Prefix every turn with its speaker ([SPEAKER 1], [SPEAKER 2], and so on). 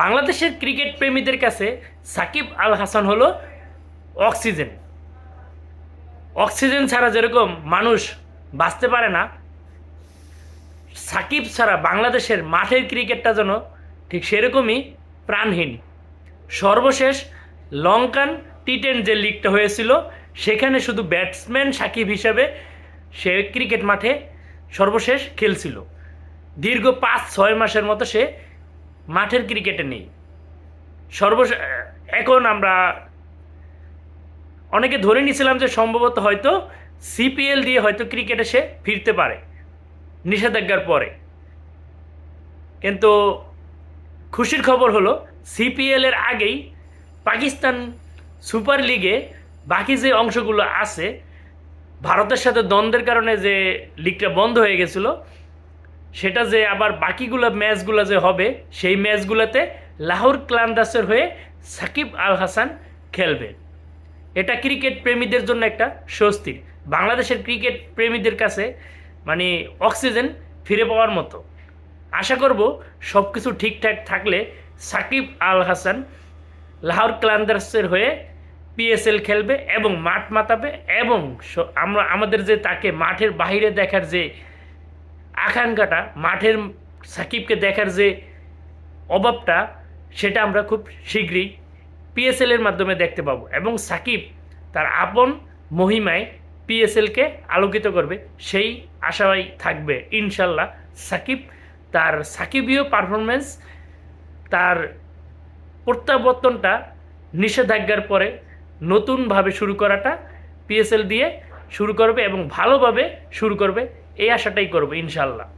[SPEAKER 1] বাংলাদেশের ক্রিকেট প্রেমীদের কাছে সাকিব আল হাসান হলো অক্সিজেন। অক্সিজেন ছাড়া যেরকম মানুষ বাঁচতে পারে না, সাকিব ছাড়া বাংলাদেশের মাঠের ক্রিকেটটা যেন ঠিক সেরকমই প্রাণহীন। সর্বশেষ লঙ্কান টি টেন যে লিগটা হয়েছিল, সেখানে শুধু ব্যাটসম্যান সাকিব হিসাবে সে ক্রিকেট মাঠে সর্বশেষ খেলছিল। দীর্ঘ পাঁচ ছয় মাসের মতো সে মাঠের ক্রিকেটে নেই। সর্বশেষ এখন আমরা অনেকে ধরে নিয়েছিলাম যে সম্ভবত হয়তো সিপিএল দিয়ে হয়তো ক্রিকেটে সে ফিরতে পারে, নিষেধাজ্ঞার পরে। কিন্তু খুশির খবর হলো সিপিএল এর আগেই পাকিস্তান সুপার লিগে বাকি যে অংশগুলো আছে, ভারতের সাথে দ্বন্দ্বের কারণে যে লিগটা বন্ধ হয়ে গেছিল সেটা যে আবার বাকিগুলো ম্যাচগুলো যে হবে, সেই ম্যাচগুলোতে লাহোর ক্লান্দাসের হয়ে সাকিব আল হাসান খেলবে। এটা ক্রিকেট প্রেমীদের জন্য একটা স্বস্তির। বাংলাদেশের ক্রিকেট প্রেমীদের কাছে মানে অক্সিজেন ফিরে পাওয়ার মতো। আশা করব সব কিছু ঠিকঠাক থাকলে সাকিব আল হাসান লাহোর ক্লান্দার্সের হয়ে পিএসএল খেলবে এবং মাঠ মাতাবে এবং আমরা আমাদের যে তাকে মাঠের বাইরে দেখার যে আকাঙ্ক্ষাটা, মাঠের সাকিবকে দেখার যে অভাবটা, সেটা আমরা খুব শীঘ্রই পিএসএল এর মাধ্যমে দেখতে পাবো। এবং সাকিব তার আপন মহিমায় পিএসএলকে আলোকিত করবে, সেই আশাই থাকবে ইনশাল্লাহ সাকিব। তার সাকিবীয় পারফরমেন্স তার প্রত্যাবর্তনটা নিষেধাজ্ঞার পরে নতুনভাবে শুরু করাটা পিএসএল দিয়ে শুরু করবে এবং ভালোভাবে শুরু করবে এই আশাটাই করব ইনশাল্লাহ